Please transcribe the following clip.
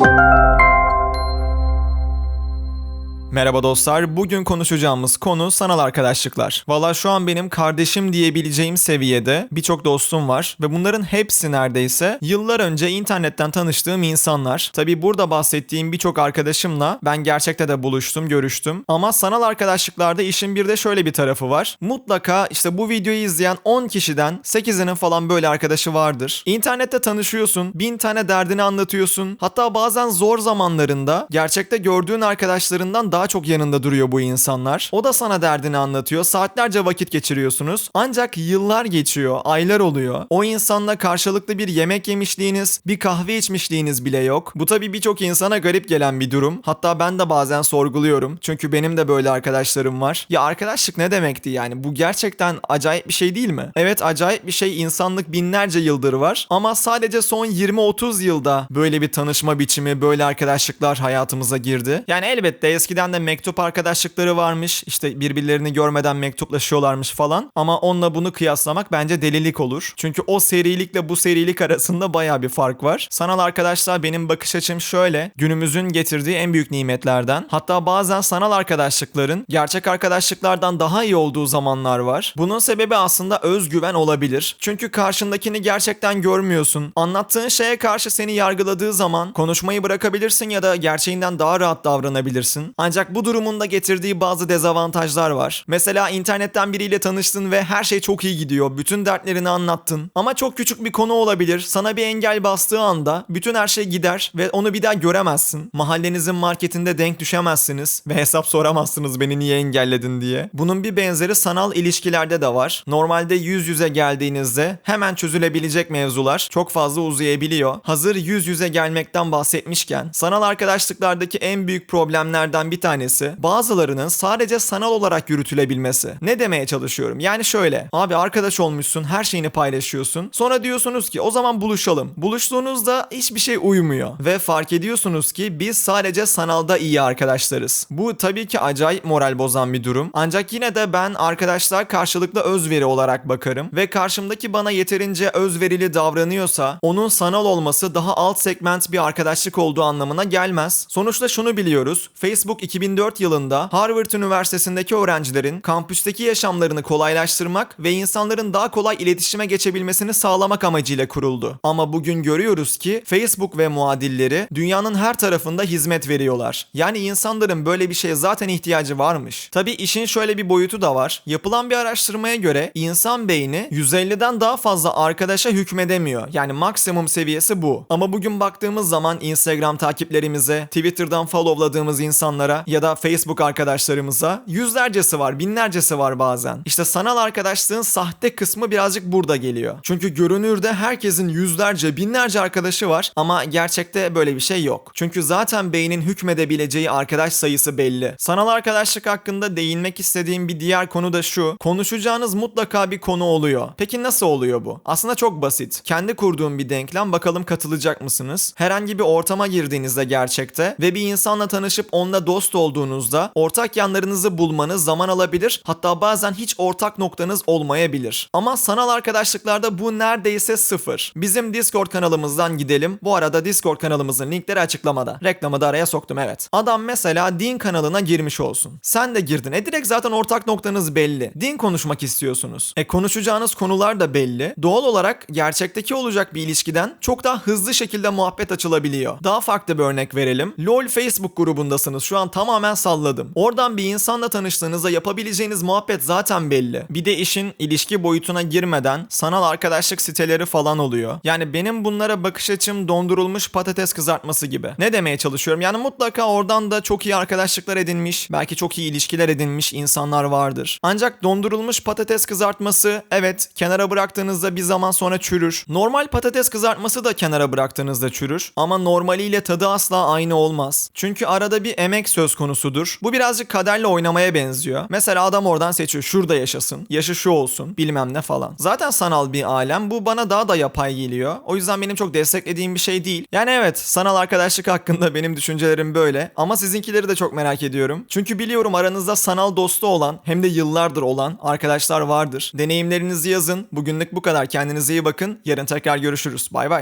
Música Merhaba dostlar. Bugün konuşacağımız konu sanal arkadaşlıklar. Valla şu an benim kardeşim diyebileceğim seviyede birçok dostum var ve bunların hepsi neredeyse yıllar önce internetten tanıştığım insanlar. Tabi burada bahsettiğim birçok arkadaşımla ben gerçekte de buluştum, görüştüm. Ama sanal arkadaşlıklarda işin bir de şöyle bir tarafı var. Mutlaka işte bu videoyu izleyen 10 kişiden 8'inin falan böyle arkadaşı vardır. İnternette tanışıyorsun, bin tane derdini anlatıyorsun. Hatta bazen zor zamanlarında gerçekte gördüğün arkadaşlarından daha çok yanında duruyor bu insanlar. O da sana derdini anlatıyor. Saatlerce vakit geçiriyorsunuz. Ancak yıllar geçiyor, aylar oluyor. O insanla karşılıklı bir yemek yemişliğiniz, bir kahve içmişliğiniz bile yok. Bu tabii birçok insana garip gelen bir durum. Hatta ben de bazen sorguluyorum. Çünkü benim de böyle arkadaşlarım var. Ya arkadaşlık ne demekti yani? Bu gerçekten acayip bir şey değil mi? Evet acayip bir şey insanlık binlerce yıldır var. Ama sadece son 20-30 yılda böyle bir tanışma biçimi, böyle arkadaşlıklar hayatımıza girdi. Yani elbette eskiden de mektup arkadaşlıkları varmış. İşte birbirlerini görmeden mektuplaşıyorlarmış falan. Ama onunla bunu kıyaslamak bence delilik olur. Çünkü o serilikle bu serilik arasında baya bir fark var. Sanal arkadaşlar benim bakış açım şöyle. Günümüzün getirdiği en büyük nimetlerden. Hatta bazen sanal arkadaşlıkların gerçek arkadaşlıklardan daha iyi olduğu zamanlar var. Bunun sebebi aslında özgüven olabilir. Çünkü karşındakini gerçekten görmüyorsun. Anlattığın şeye karşı seni yargıladığı zaman konuşmayı bırakabilirsin ya da gerçeğinden daha rahat davranabilirsin. Ancak bu durumun da getirdiği bazı dezavantajlar var. Mesela internetten biriyle tanıştın ve her şey çok iyi gidiyor. Bütün dertlerini anlattın. Ama çok küçük bir konu olabilir. Sana bir engel bastığı anda bütün her şey gider ve onu bir daha göremezsin. Mahallenizin marketinde denk düşemezsiniz ve hesap soramazsınız beni niye engelledin diye. Bunun bir benzeri sanal ilişkilerde de var. Normalde yüz yüze geldiğinizde hemen çözülebilecek mevzular çok fazla uzayabiliyor. Hazır yüz yüze gelmekten bahsetmişken sanal arkadaşlıklardaki en büyük problemlerden bir tanesi bazılarının sadece sanal olarak yürütülebilmesi. Ne demeye çalışıyorum? Yani şöyle. Abi arkadaş olmuşsun, her şeyini paylaşıyorsun. Sonra diyorsunuz ki o zaman buluşalım. Buluştuğunuzda hiçbir şey uymuyor ve fark ediyorsunuz ki biz sadece sanalda iyi arkadaşlarız. Bu tabii ki acayip moral bozan bir durum. Ancak yine de ben arkadaşlar karşılıklı özveri olarak bakarım ve karşımdaki bana yeterince özverili davranıyorsa onun sanal olması daha alt segment bir arkadaşlık olduğu anlamına gelmez. Sonuçta şunu biliyoruz. Facebook 2004 yılında Harvard Üniversitesi'ndeki öğrencilerin kampüsteki yaşamlarını kolaylaştırmak ve insanların daha kolay iletişime geçebilmesini sağlamak amacıyla kuruldu. Ama bugün görüyoruz ki Facebook ve muadilleri dünyanın her tarafında hizmet veriyorlar. Yani insanların böyle bir şeye zaten ihtiyacı varmış. Tabi işin şöyle bir boyutu da var. Yapılan bir araştırmaya göre insan beyni 150'den daha fazla arkadaşa hükmedemiyor. Yani maksimum seviyesi bu. Ama bugün baktığımız zaman Instagram takiplerimize, Twitter'dan followladığımız insanlara ya da Facebook arkadaşlarımıza yüzlercesi var, binlercesi var bazen. İşte sanal arkadaşlığın sahte kısmı birazcık burada geliyor. Çünkü görünürde herkesin yüzlerce, binlerce arkadaşı var ama gerçekte böyle bir şey yok. Çünkü zaten beynin hükmedebileceği arkadaş sayısı belli. Sanal arkadaşlık hakkında değinmek istediğim bir diğer konu da şu. Konuşacağınız mutlaka bir konu oluyor. Peki nasıl oluyor bu? Aslında çok basit. Kendi kurduğum bir denklem bakalım katılacak mısınız? Herhangi bir ortama girdiğinizde gerçekte ve bir insanla tanışıp onunla dost olduğunuzda ortak yanlarınızı bulmanız zaman alabilir. Hatta bazen hiç ortak noktanız olmayabilir. Ama sanal arkadaşlıklarda bu neredeyse sıfır. Bizim Discord kanalımızdan gidelim. Bu arada Discord kanalımızın linkleri açıklamada. Reklamı da araya soktum evet. Adam mesela din kanalına girmiş olsun. Sen de girdin. E direkt zaten ortak noktanız belli. Din konuşmak istiyorsunuz. E konuşacağınız konular da belli. Doğal olarak gerçekteki olacak bir ilişkiden çok daha hızlı şekilde muhabbet açılabiliyor. Daha farklı bir örnek verelim. LOL Facebook grubundasınız. Şu an tamamen salladım. Oradan bir insanla tanıştığınızda yapabileceğiniz muhabbet zaten belli. Bir de işin ilişki boyutuna girmeden sanal arkadaşlık siteleri falan oluyor. Yani benim bunlara bakış açım dondurulmuş patates kızartması gibi. Ne demeye çalışıyorum? Yani mutlaka oradan da çok iyi arkadaşlıklar edinmiş, belki çok iyi ilişkiler edinmiş insanlar vardır. Ancak dondurulmuş patates kızartması evet kenara bıraktığınızda bir zaman sonra çürür. Normal patates kızartması da kenara bıraktığınızda çürür ama normaliyle tadı asla aynı olmaz. Çünkü arada bir emek söz konusudur. Bu birazcık kaderle oynamaya benziyor. Mesela adam oradan seçiyor şurada yaşasın, yaşı şu olsun, bilmem ne falan. Zaten sanal bir alem bu bana daha da yapay geliyor. O yüzden benim çok desteklediğim bir şey değil. Yani evet sanal arkadaşlık hakkında benim düşüncelerim böyle ama sizinkileri de çok merak ediyorum. Çünkü biliyorum aranızda sanal dostu olan hem de yıllardır olan arkadaşlar vardır. Deneyimlerinizi yazın. Bugünlük bu kadar. Kendinize iyi bakın. Yarın tekrar görüşürüz. Bay bay.